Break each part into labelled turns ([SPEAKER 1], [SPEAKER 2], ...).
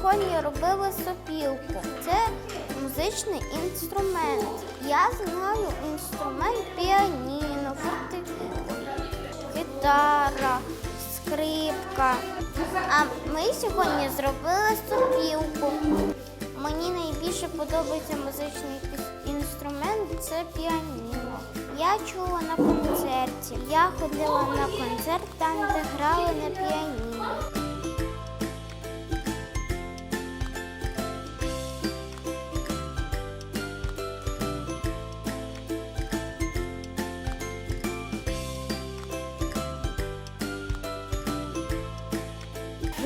[SPEAKER 1] сьогодні робили сопілку. Це музичний інструмент. Я знаю інструмент піаніно, гітара, скрипка. А ми сьогодні зробили сопілку. Мені найбільше подобається музичний інструмент це піаніно. Я чула на концерті. Я ходила на концерт там, де грали на піаніно.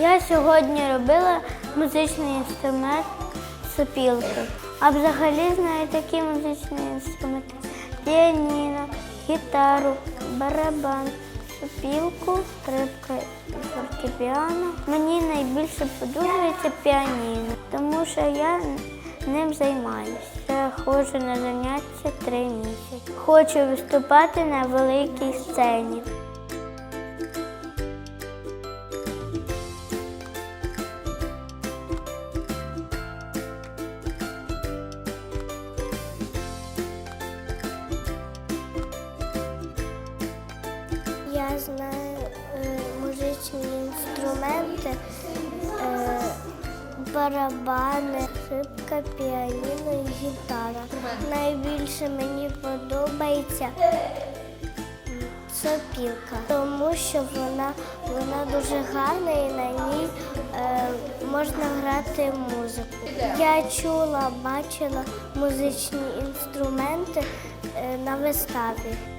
[SPEAKER 2] Я сьогодні робила музичний інструмент сопілку. А взагалі знаю такі музичні інструменти: піаніно, гітару, барабан, сопілку, скрипка фортепіано. Мені найбільше подобається піаніно, тому що я ним займаюся. Я ходжу на заняття три місяці. Хочу виступати на великій сцені.
[SPEAKER 1] Я знаю е, музичні інструменти, е, барабани, шибка, піаніно і гітара. Найбільше мені подобається сопілка, тому що вона, вона дуже гарна і на ній е, можна грати музику. Я чула, бачила музичні інструменти е, на виставі.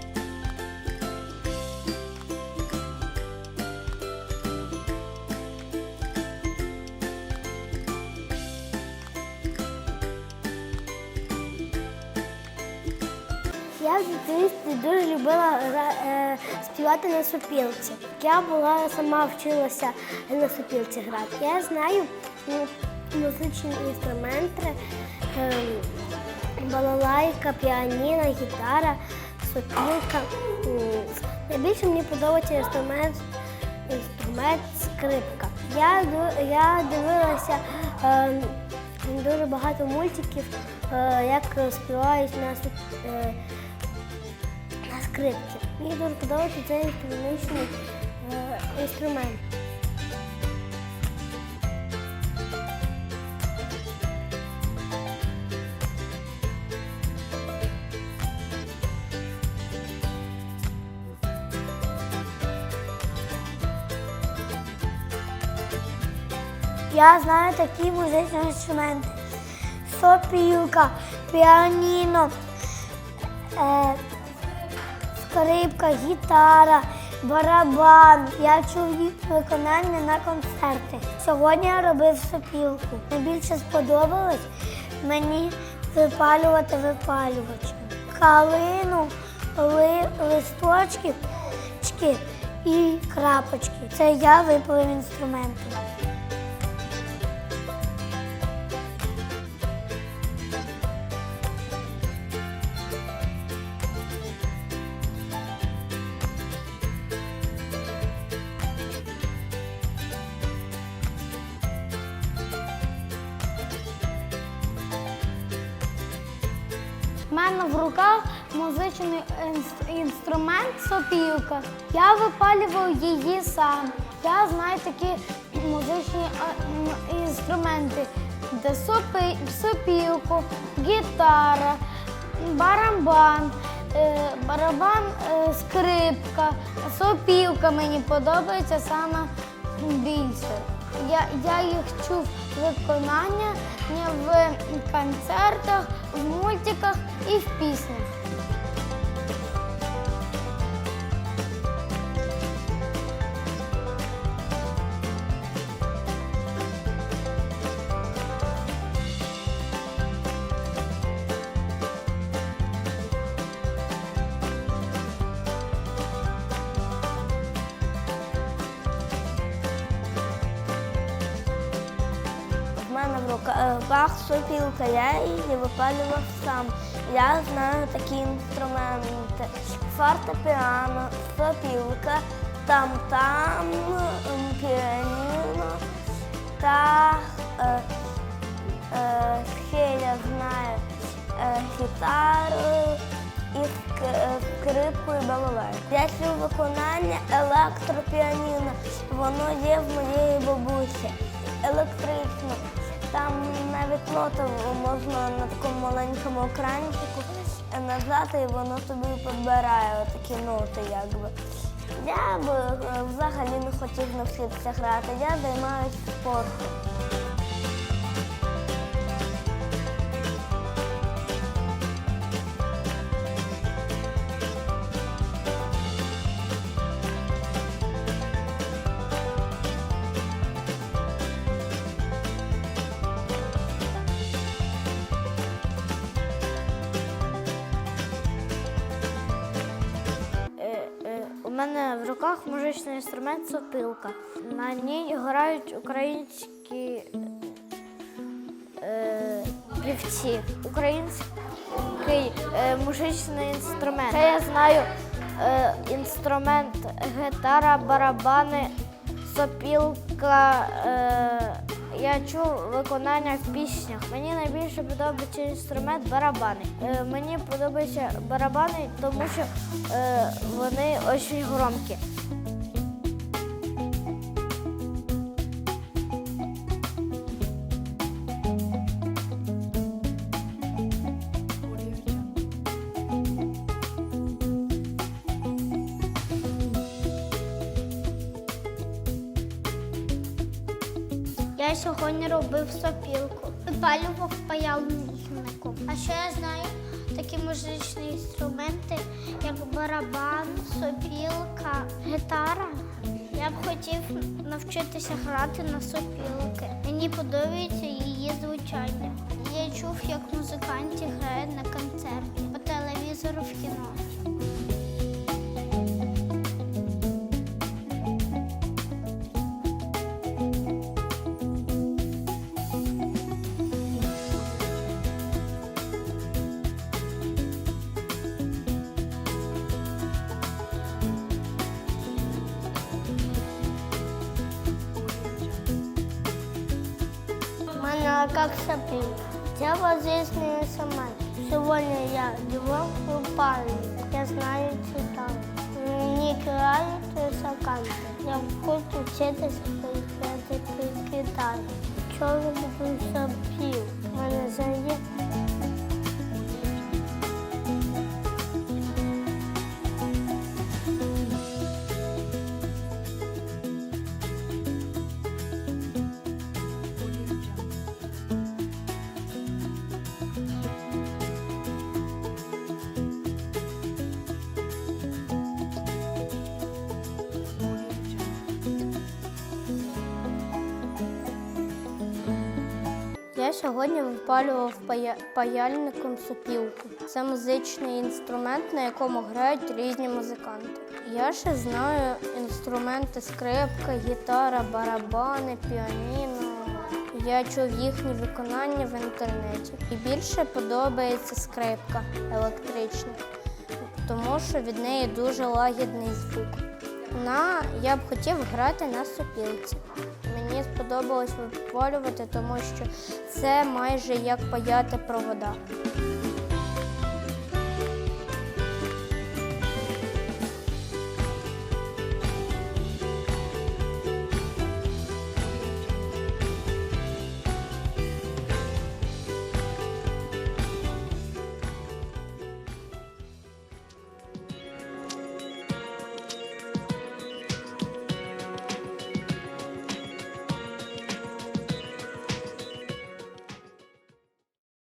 [SPEAKER 1] Я в дитинстві дуже любила е, співати на сопілці. Я була сама вчилася на сопілці грати. Я знаю музичні інструменти, е, балалайка, піаніно, гітара, сопілка. Найбільше мені подобається інструмент, інструмент скрипка. Я, я дивилася е, дуже багато мультиків, е, як співають на, е, на скрипці. Мені дуже подобається цей інструментний е, інструмент.
[SPEAKER 2] Я знаю такі музичні інструменти. Сопілка, піаніно, е, скрипка, гітара, барабан. Я чув їх виконання на концерти. Сьогодні я робив сопілку. Найбільше сподобалось мені випалювати випалювачем. Калину, ли, листочки і крапочки. Це я випалив інструментом.
[SPEAKER 3] Мене в руках музичний інструмент сопілка. Я випалював її сам. Я знаю такі музичні інструменти, де сопілку, гітара, барабан, е, барабан, е, скрипка, сопілка мені подобається саме більше. Я, я їх чув виконання в концертах, в мультиках і в піснях.
[SPEAKER 2] Мене в руках сопілка, я її випалював сам. Я знаю такі інструменти. Фортепіано, сопілка, там-там, піаніно,
[SPEAKER 4] гітар, е, е, ще я знаю е, гітару і е, скрипку і балалайку. Я чув виконання електропіаніно. Воно є в моєї бабусі. Електрично. Там навіть ноти можна на такому маленькому екранчику нажати, і воно тобі підбирає такі ноти, якби. Я б е, взагалі не хотів навчитися грати, я займаюся спортом.
[SPEAKER 5] Мене в руках музичний інструмент сопілка. На ній грають українські е, півці. Український е, музичний інструмент. Це я знаю е, інструмент гітара, барабани, сопілка. Е, я чув виконання в піснях. Мені найбільше подобається інструмент барабани. Е, мені подобаються барабани, тому що е, вони дуже громкі.
[SPEAKER 2] Я сьогодні робив сопілку. Випалював паяльником. А ще я знаю такі музичні інструменти, як барабан, сопілка, гітара. Я б хотів навчитися грати на сопілки. Мені подобається її звучання. Я чув, як музиканти грають на концерті по телевізору в кіно.
[SPEAKER 4] У мене як сопілка. Це музичний інструмент. Сьогодні я дівав купальник. Я знаю читати. Мені грають музиканти. Я хочу вчитися грати гітару. Чого буду сопів?
[SPEAKER 5] Сьогодні випалював пая- паяльником сопілку. Це музичний інструмент, на якому грають різні музиканти. Я ще знаю інструменти скрипка, гітара, барабани, піаніно. Я чув їхні виконання в інтернеті. І більше подобається скрипка електрична, тому що від неї дуже лагідний звук. На я б хотів грати на сопілці. Мені сподобалось випалювати, тому що це майже як паяти провода.